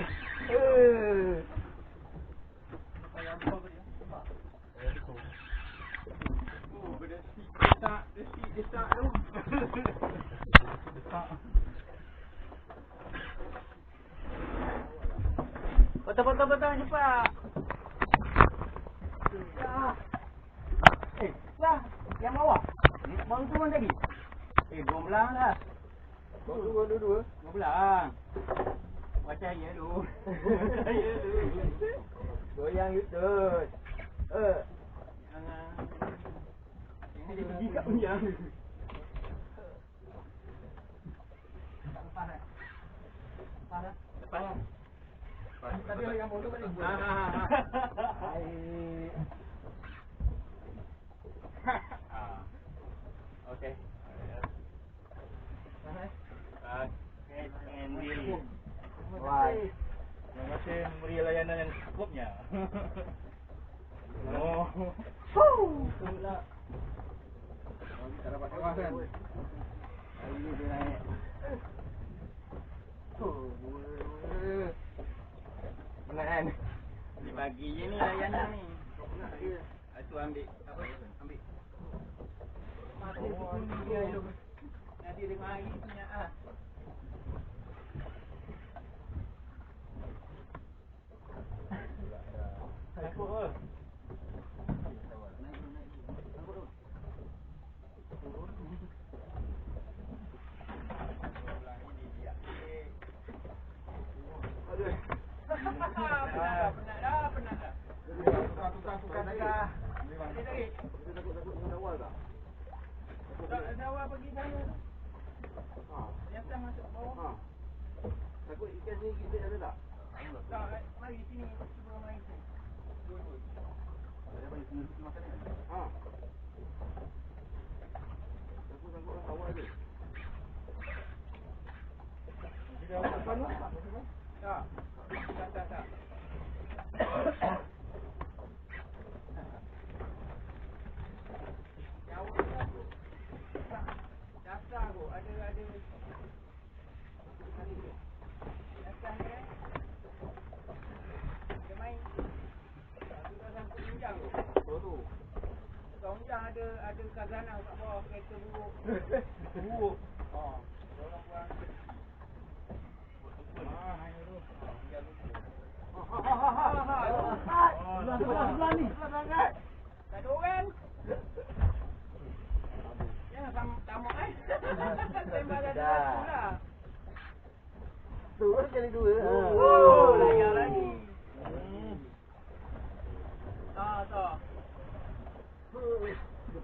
Eh. Cepat. Ya. Eh, lah, yang bawah. Baru turun tadi. Eh, dua belang dah. Dua, dua, dua, dua. Dua belang. Percaya dulu. Percaya dulu. Goyang Yusuf. Eh. Jangan. Jangan dia pergi kat goyang. Lepas dah. Lepas dah. Lepas dah. Tadi yang bawah tu balik. Ha ha ha. Baik. Ah. Okey. Ah, Andy. Wah. Terima memberi layanan yang cukupnya. oh. Pula. Tak dapat tewah kan? Hari ni dia naik. Oh. Penat kan? Ni pagi je ni layanan ni. Ah, tu ambil apa? Ambil. Mati oh, dia elok. Nanti tengok hari punya ah. Takut ke? Penat dah, penat dah. Lah. Tak. Tak, tak, tak. Jauh dah tu. Tak. Dasar tu. Ada, ada. Dasar ni kan. Dia main. Aku dah sampai hujang tu. Oh tu. Kat hujang ada, ada kazanah kat bawah kereta buruk. buruk. Dia orang buang. Ah, hanya tu. Ah, hujang tu. Ha ha ha ha. ha. Sebelah sebelah sebelah ni. Sebelah sangat. Tak ada orang. Jangan tamak eh. Tembak ada Dah. satu lah. Tu kali dua. Ha. Oh, layar